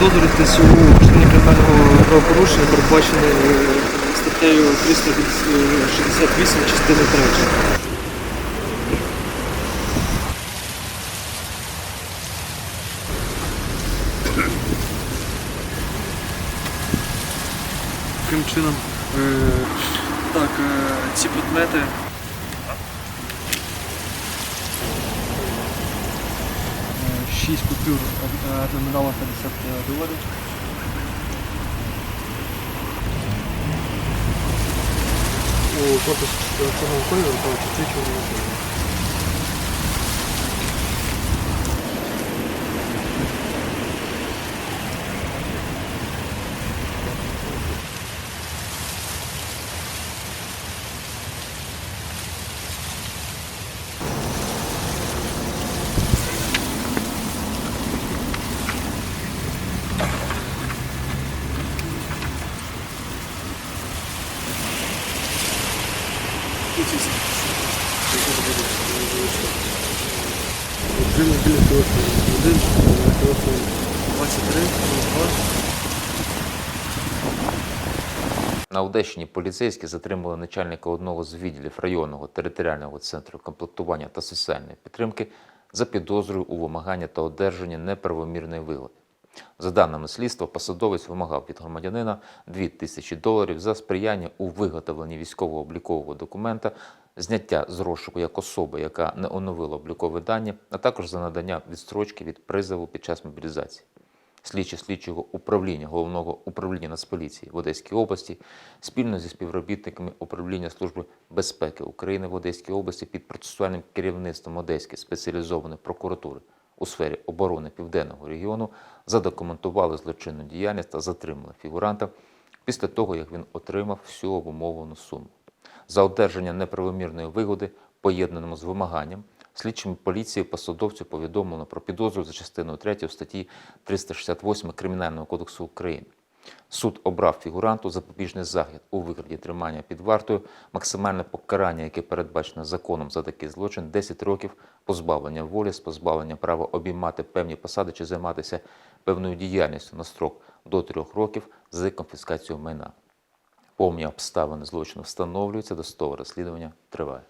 підозрюєтесь у вчиненні кримінального правопорушення, передбачене е, статтею 368 частини 3. Яким чином? Е, так, е, ці предмети. Е, Шість купюр е, номіналом 50 доларів. У корпус чорного кольору то чотири Три мобільних телефони. Один телефон 23, 02. На Одещині поліцейські затримали начальника одного з відділів районного територіального центру комплектування та соціальної підтримки за підозрою у вимаганні та одержанні неправомірної вигоди. За даними слідства, посадовець вимагав від громадянина 2 тисячі доларів за сприяння у виготовленні військово-облікового документа, зняття з розшуку як особи, яка не оновила облікові дані, а також за надання відстрочки від призову під час мобілізації. Слідчі слідчого управління головного управління Нацполіції в Одеській області спільно зі співробітниками управління Служби безпеки України в Одеській області під процесуальним керівництвом Одеської спеціалізованої прокуратури у сфері оборони південного регіону задокументували злочинну діяльність та затримали фігуранта після того, як він отримав всю обумовлену суму. За одержання неправомірної вигоди, поєднаному з вимаганням, слідчими поліції посадовцю повідомлено про підозру за частиною 3 статті 368 Кримінального кодексу України. Суд обрав фігуранту запобіжний захід у вигляді тримання під вартою, максимальне покарання, яке передбачено законом за такий злочин, 10 років позбавлення волі з позбавленням права обіймати певні посади чи займатися певною діяльністю на строк до 3 років з конфіскацією майна. Повні обставини злочину встановлюються, досудове розслідування триває.